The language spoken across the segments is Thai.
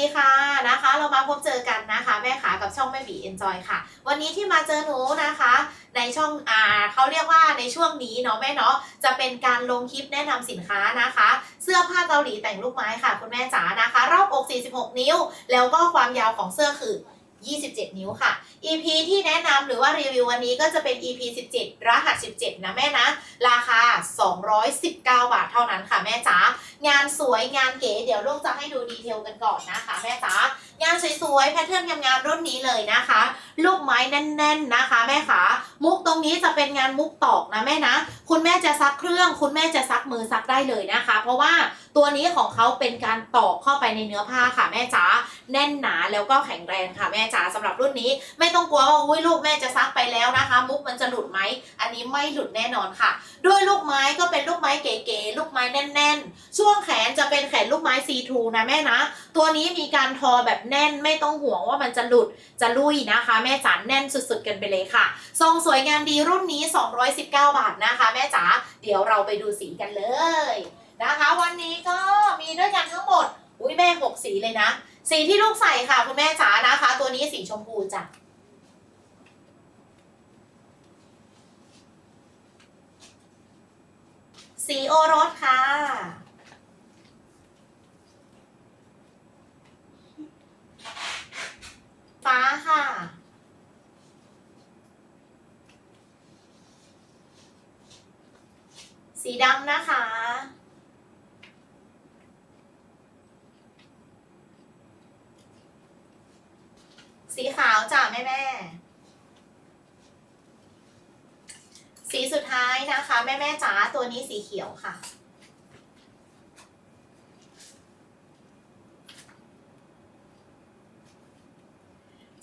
ดีค่ะนะคะ เรามาพบเจอกันนะคะ แม่ขากับช่องแม่บีเอนจอยค่ะ วันนี้ที่มาเจอหนูนะคะ ในช่องอ่าเขาเรียกว่าในช่วงนี้เนาะแม่เนาะจะเป็นการลงคลิปแนะนำสินค้านะคะ เสื้อผ้าเกาหลีแต่งลูกไม้ค่ะคุณแม่จ๋านะคะ รอบอก 46 นิ้ว แล้วก็ความยาวของเสื้อคือ 27 นิ้วค่ะ EP ที่แนะนำหรือว่ารีวิววันนี้ก็จะเป็น EP 17 รหัส 17 นะแม่นะ ราคา 219 บาทเท่านั้นค่ะแม่จ๋า งานสวยงานเก๋เดี๋ยวลูกจะให้ดูดีเทลกันก่อนนะคะแม่จ๋างานสวยๆแพทเทิร์นงามๆรุ่นนี้เลยนะคะ ลูกไม้แน่น ๆนะคะ แม่ขามุกตรงนี้จะเป็นงานมุกตอกนะแม่นะ คุณแม่จะซักเครื่อง คุณแม่จะซักมือซักได้เลยนะคะ เพราะว่าตัวนี้ของเขาเป็นการตอกเข้าไปในเนื้อผ้าค่ะแม่จ๋าแน่นหนาแล้วก็แข็งแรงค่ะแม่จ๋าสำหรับรุ่นนี้ไม่ต้องกลัวว่าอุ้ยลูกแม่จะซักไปแล้วนะคะ มุกมันจะหลุดไหมอันนี้ไม่หลุดแน่นอนค่ะ ด้วยลูกไม้ก็เป็นลูกไม้เก๋ๆลูกไม้แน่น ๆ ช่วงแขนจะเป็นแขนลูกไม้ซีทูนะแม่นะ ตัวนี้มีการทอแบบแน่นไม่ต้องห่วงว่ามันจะหลุดจะลุยนะคะแม่ม่จ๋าแน่นสุดๆ กันไปเลยค่ะ ทรงสวยงามดีรุ่นนี้ 219 บาทนะคะ แม่จ๋าเดี๋ยวเราไปดูสีกันเลยนะคะ วันนี้ก็มีด้วยกันทั้งหมด อุ้ยแม่หกสีเลยนะ สีที่ลูกใส่ค่ะคุณแม่จ๋านะคะ ตัวนี้สีชมพูจ้ะสีโอรสค่ะ ฟ้าค่ะ สีดำนะคะ สีขาวจ้ะแม่แม่สีสุดท้ายนะคะ แม่แม่จ๋าตัวนี้สีเขียวค่ะ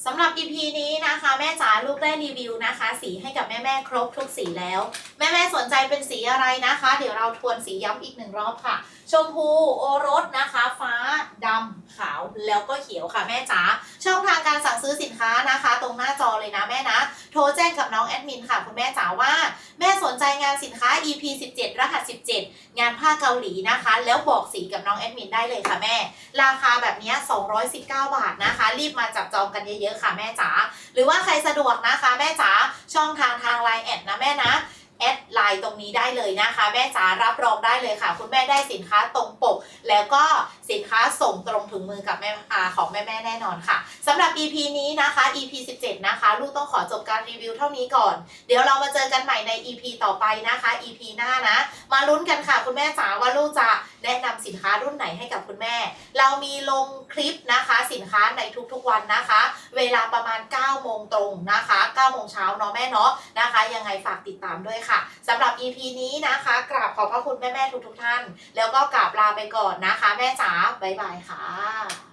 สำหรับ EP นี้นะคะแม่จ๋าลูกได้รีวิวนะคะ สีให้กับแม่แม่ครบทุกสีแล้ว แม่แม่สนใจเป็นสีอะไรนะคะ เดี๋ยวเราทวนสีย้ำอีกหนึ่งรอบค่ะ ชมพูโอรสนะคะ ฟ้าดำขาวแล้วก็เขียวค่ะแม่จ๋าช่องทางการสั่งซื้อสินค้านะคะ ตรงหน้าจอเลยนะแม่นะ โทรแจ้งกับน้องแอดมินค่ะคุณแม่จ๋าว่า นใจงานสินค้า EP 17 รหัส 17 งานผ้าเกาหลีนะคะ แล้วบอกสีกับน้องแอดมินได้เลยค่ะแม่ ราคาแบบนี้ย219 บาทนะคะ รีบมาจับจองกันเยอะๆค่ะแม่จ๋าหรือว่าใครสะดวกนะคะ แม่จ๋าช่องทางทางไลน์แอดนะแม่นะแอด ไลน์ตรงนี้ได้เลยนะคะ แม่จ๋ารับรองได้เลยค่ะ คุณแม่ได้สินค้าตรงปก แล้วก็สินค้าส่งตรงถึงมือกับแม่อาของแม่แม่แน่นอนค่ะสำหรับ EP นี้นะคะ EP 17 นะคะ ลูกต้องขอจบการรีวิวเท่านี้ก่อน เดี๋ยวเรามาเจอกันใหม่ใน EP ต่อไปนะคะ EP หน้านะ มาลุ้นกันค่ะ คุณแม่จ๋าว่าลูกจะแนะนำสินค้ารุ่นไหนให้กับคุณแม่ เรามีลงคลิปนะคะ สินค้าในทุกๆวันนะคะ เวลาประมาณ9โมงตรงนะคะ9โมงเช้าเนาะแม่เนาะนะคะ ยังไงฝากติดตามด้วยค่ะสำหรับ EP นี้นะคะกราบขอบพระคุณแม่ๆทุกๆท่าน แล้วก็กราบลาไปก่อนนะคะ แม่จ๋าบ๊ายบายค่ะ